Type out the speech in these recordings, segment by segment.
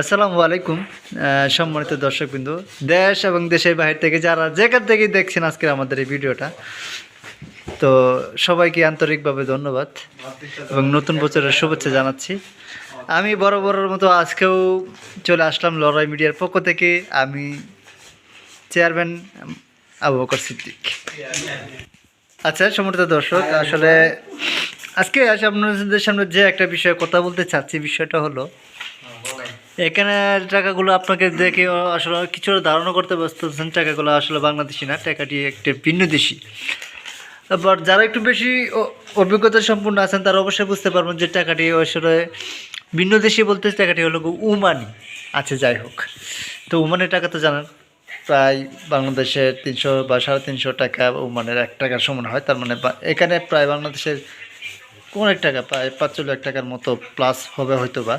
আসসালামু আলাইকুম সম্মানিত দর্শকবৃন্দ, দেশ এবং দেশের বাহির থেকে যারা যেখান থেকেই দেখছেন আজকের আমাদের এই ভিডিওটা, তো সবাইকে আন্তরিকভাবে ধন্যবাদ এবং নতুন বছরের শুভেচ্ছা জানাচ্ছি। আমি বড় বড়র মতো আজকেও চলে আসলাম লড়াই মিডিয়ার পক্ষ থেকে, আমি চেয়ারম্যান আবু বকর সিদ্দিক। আচ্ছা সম্মানিত দর্শক, আসলে আজকে আপনাদের সামনে যে একটা বিষয়ে কথা বলতে চাচ্ছি, বিষয়টা হলো এখানে টাকাগুলো আপনাকে দেখে আসলে কিছুটা ধারণা করতে ব্যস্ত হচ্ছেন টাকাগুলো আসলে বাংলাদেশি না, টাকাটি একটি ভিন্ন দেশি। আবার যারা একটু বেশি অভিজ্ঞতা সম্পূর্ণ আছেন, তারা অবশ্যই বুঝতে পারবেন যে টাকাটি আসলে ভিন্ন দেশি বলতে টাকাটি হলো উমানি। আচ্ছা যাই হোক। তো উমানের টাকা তো জানেন, প্রায় বাংলাদেশে তিনশো বা সাড়ে তিনশো টাকা উমানের এক টাকার সমান হয়। তার মানে এখানে প্রায় বাংলাদেশের কোন এক টাকা, প্রায় পাঁচচল্লিশ টাকার মতো প্লাস হবে হয়তো বা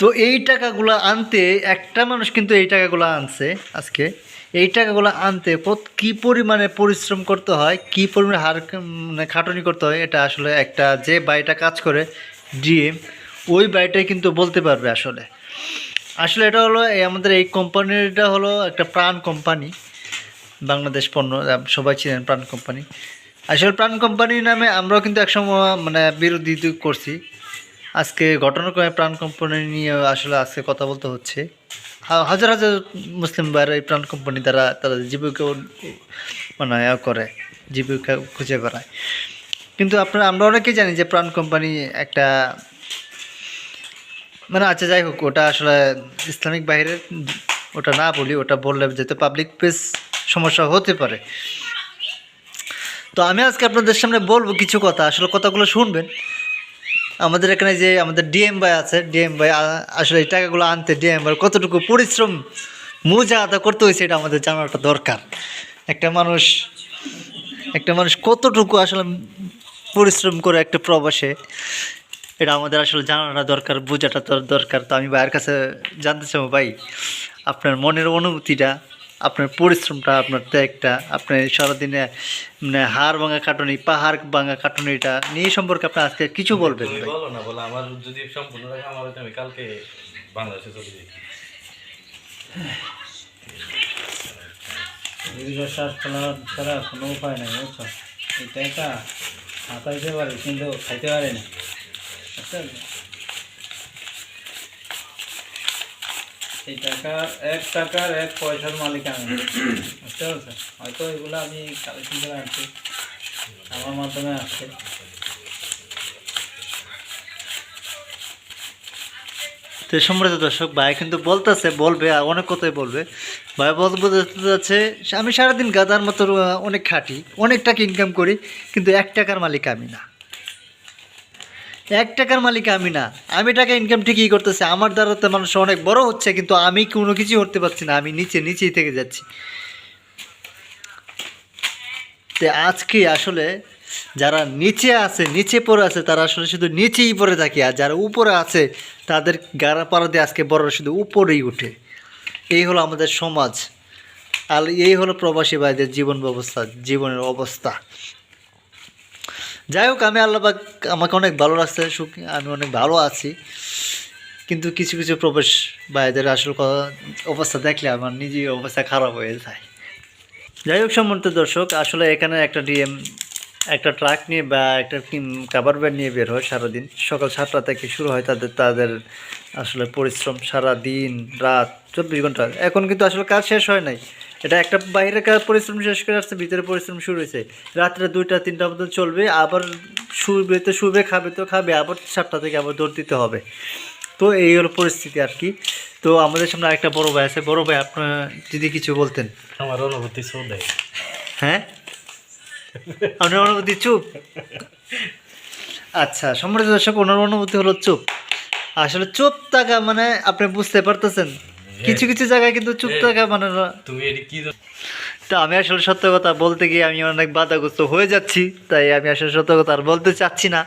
তো এই টাকাগুলো আনতে, একটা মানুষ কিন্তু এই টাকাগুলো আনছে আজকে। এই টাকাগুলো আনতে কী পরিমাণে পরিশ্রম করতে হয়, কী পরিমাণে হার মানে খাটুনি করতে হয়, এটা আসলে একটা যে বাড়িটা কাজ করে, ডিএম, ওই বাড়িটাই কিন্তু বলতে পারবে আসলে। আসলে এটা হলো আমাদের এই কোম্পানিটা হলো একটা প্রাণ কোম্পানি, বাংলাদেশ পণ্য সবাই চিনেন প্রাণ কোম্পানি। আসলে প্রাণ কোম্পানি নামে আমরাও কিন্তু একসময় মানে বিরোধী করছি। আজকে ঘটনাক্রমে প্রাণ কোম্পানি নিয়ে আসলে আজকে কথা বলতে হচ্ছে। হাজার হাজার মুসলিম ভাইরা এই প্রাণ কোম্পানি দ্বারা তারা জীবিকা মানে ইয়া করে, জীবিকা খুঁজে বেড়ায়। কিন্তু আপনারা, আমরা অনেকেই জানি যে প্রাণ কোম্পানি একটা মানে আচ্ছা যাই হোক, ওটা আসলে ইসলামিক বাইরের ওটা না বলি, ওটা বললে যেহেতু পাবলিক প্লেস সমস্যা হতে পারে। তো আমি আজকে আপনাদের সামনে বলব কিছু কথা, আসলে কথাগুলো শুনবেন। আমাদের এখানে যে আমাদের ডিএম ভাই আছে ডিএম ভাই আসলে এই টাকাগুলো আনতে ডিএম ভাই কতটুকু পরিশ্রম মুজাহাদা করতে হয়েছে এটা আমাদের জানাটা দরকার। একটা মানুষ একটা মানুষ কতটুকু আসলে পরিশ্রম করে একটা প্রবাসে, এটা আমাদের আসলে জানাটা দরকার, বোঝাটা তো দরকার। তো আমি ভাইয়ের কাছে জানতে চাবো ভাই, আপনার মনের অনুভূতিটা আপনার পরিশ্রমটা আপনার ত্যাগটা আপনার সারাদিনে মানে হাড় ভাঙা কাটুনি পাহাড় ভাঙা কাটুনিটা নিয়ে সম্পর্কে আপনি আজকে কিছু বলবেন বলো না বলো। আমার যদি সম্পূর্ণ থাকে আমার আমি কালকে বাংলাদেশে চলে যাই দীর্ঘ শ্বাস ছাড়া কোনো উপায় নাই বুঝছ? এই টাকা হাতাইতে পারে কিন্তু খাইতে পারে না। বুঝতে এই টাকা এক টাকার এক পয়সার মালিক আমি। বুঝতে পারছ হয়তো এগুলো আমি কালেকশন করে আনছি। আমার মাধ্যমে আসছে। তো সম্মানিত দর্শক, ভাই কিন্তু বলতেছে, বলবে, আর অনেক কথাই বলবে। ভাই বলতে যাচ্ছে আমি সারাদিন গাদার মতো অনেক খাটি, অনেক টাকা ইনকাম করি, কিন্তু এক টাকার মালিক আমি না। এক টাকার মালিক আমি না। আমি টাকা ইনকাম ঠিকই করতেছি। আমার দ্বারা তো মানুষ অনেক বড় হচ্ছে, কিন্তু আমি কোনো কিছুই করতে পারছি না। আমি নিচে, নিচেই থেকে যাচ্ছি। তো আজকে আসলে যারা নিচে আছে, নিচে পড়ে আছে, তারা আসলে শুধু নিচেই পড়ে থাকে। আর যারা উপরে আছে, তাদের গাড়া পাড়া দিয়ে আজকে বড় শুধু উপরেই উঠে। এই হলো আমাদের সমাজ। আর এই হলো প্রবাসী ভাইদের জীবন ব্যবস্থা, জীবনের অবস্থা। যাই হোক, আমি আল্লাহবাক আমাকে অনেক ভালো লাগছে সুখ, আমি অনেক ভালো আছি। কিন্তু কিছু কিছু প্রবেশ ভাইদের এদের কথা- অবস্থা দেখলে আমার নিজের অবস্থা খারাপ হয়ে যায়। যাই হোক, সম্মানিত দর্শক, আসলে এখানে একটা ডিএম একটা ট্রাক নিয়ে বা একটা কাবার ব্যাগ নিয়ে বের হয় সারাদিন। সকাল সাতটা থেকে শুরু হয় তাদের তাদের আসলে পরিশ্রম সারা দিন রাত চব্বিশ ঘণ্টা। এখন কিন্তু আসলে কাজ শেষ হয় নাই। এটা একটা বাইরে কাজ পরিশ্রম শেষ করে আসছে ভিতরে পরিশ্রম শুরু হয়েছে। রাত্রে দুইটা তিনটা মতো চলবে আবার শুবে তো শুবে খাবে তো খাবে আবার সাতটা থেকে আবার দৌড় দিতে হবে। তো এই হলো পরিস্থিতি আর কি। তো আমাদের সামনে আরেকটা বড় ভাই আছে। বড় ভাই আপনার যদি কিছু বলতেন। আমার অনুভূতি শো হ্যাঁ? আপনার অনুভূতি চুপ? আচ্ছা সম্মানিত দর্শক ওনার অনুভূতি হলো চুপ। আসলে চুপ থাকা মানে আপনি বুঝতে পারতেছেন। কিছু কিছু জায়গায় কিন্তু চুপ থাকা মানে না। তুমি কি? তো আমি আসলে সত্য কথা বলতে গিয়ে আমি অনেক বাধাগ্রস্ত হয়ে যাচ্ছি তাই আমি আসলে সত্য কথা আর বলতে চাচ্ছি না।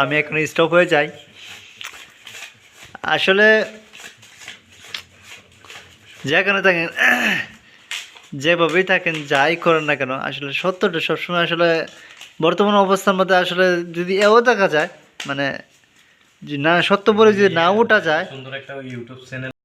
আমি এখন স্টপ হয়ে যাই। আসলে যেখানে থাকেন যেভাবেই থাকেন যাই করেন না কেন আসলে সত্যটা সবসময় আসলে বর্তমান অবস্থার মধ্যে আসলে যদি এও দেখা যায় মানে না সত্য বলে যদি না ওঠা যায়। সুন্দর একটা ইউটিউব চ্যানেল